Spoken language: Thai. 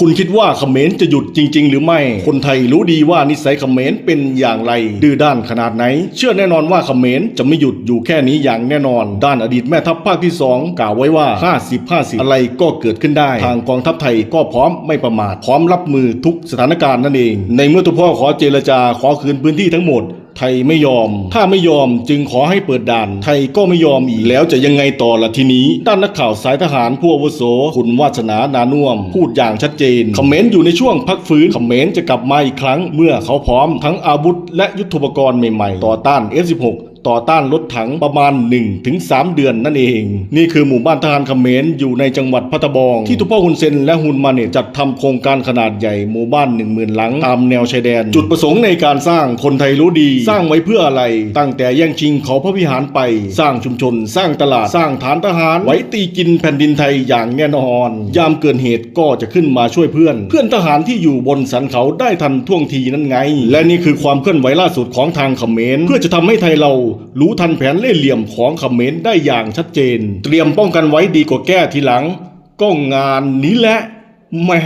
คุณคิดว่าเขมรจะหยุดจริง ๆ หรือไม่ คนไทยรู้ดีว่านิสัยเขมรเป็นอย่างไร ดื้อด้านขนาดไหน เชื่อแน่นอนว่าเขมรจะไม่หยุดอยู่แค่นี้อย่างแน่นอน ด้านอดีตแม่ทัพภาคที่ 2 กล่าวไว้ว่า 50 50 อะไรก็เกิดขึ้นได้ ทางกองทัพไทยก็พร้อมไม่ประมาท พร้อมรับมือทุกสถานการณ์นั่นเอง ในเมื่อตัวพ่อขอเจรจาขอคืนพื้นที่ทั้งหมด ไทยไม่ยอม ถ้าไม่ยอมจึงขอให้เปิดด่าน ไทยก็ไม่ยอมอีกแล้วจะยังไงต่อละทีนี้ ด้านนักข่าวสายทหารผู้อาวุโสคุณวาสนานานุ่วมพูดอย่างชัดเจนคอมเขมนต์อยู่ในช่วงพักฟื้นคอมเขมนต์จะกลับมาอีกครั้ง เมื่อเขาพร้อมทั้งอาวุธและยุทโธปกรณ์ใหม่ๆ ต่อต้าน F16 ต่อต้านรถถังประมาณ 1-3 เดือนนั่นเอง นี่คือหมู่บ้านทหารเขมรอยู่ในจังหวัดพัทบองที่ทุพ่อฮุนเซนและฮุนมาเนจัดทำโครงการขนาดใหญ่หมู่บ้าน 1 0,000 หลังตามแนวชายแดน จุดประสงค์ในการสร้างคนไทยรู้ดี สร้างไว้เพื่ออะไร ตั้งแต่แย่งชิงเขาพระวิหารไป สร้างชุมชน สร้างตลาดสร้างฐานทหาร ไว้ตีกินแผ่นดินไทยอย่างแน่นอน ยามเกิดเหตุก็จะขึ้นมาช่วยเพื่อน เพื่อนทหารที่อยู่บนสันเขาได้ทันท่วงทีนั่นไง และนี่คือความเคลื่อนไหวล่าสุดของทางเขมรเพื่อจะทำให้ไทยเรารู้ทันแผนเล่เหลี่ยมของเขมรได้อย่างชัดเจน เตรียมป้องกันไว้ดีกว่าแก้ทีหลัง ก็งานนี้แหละแม่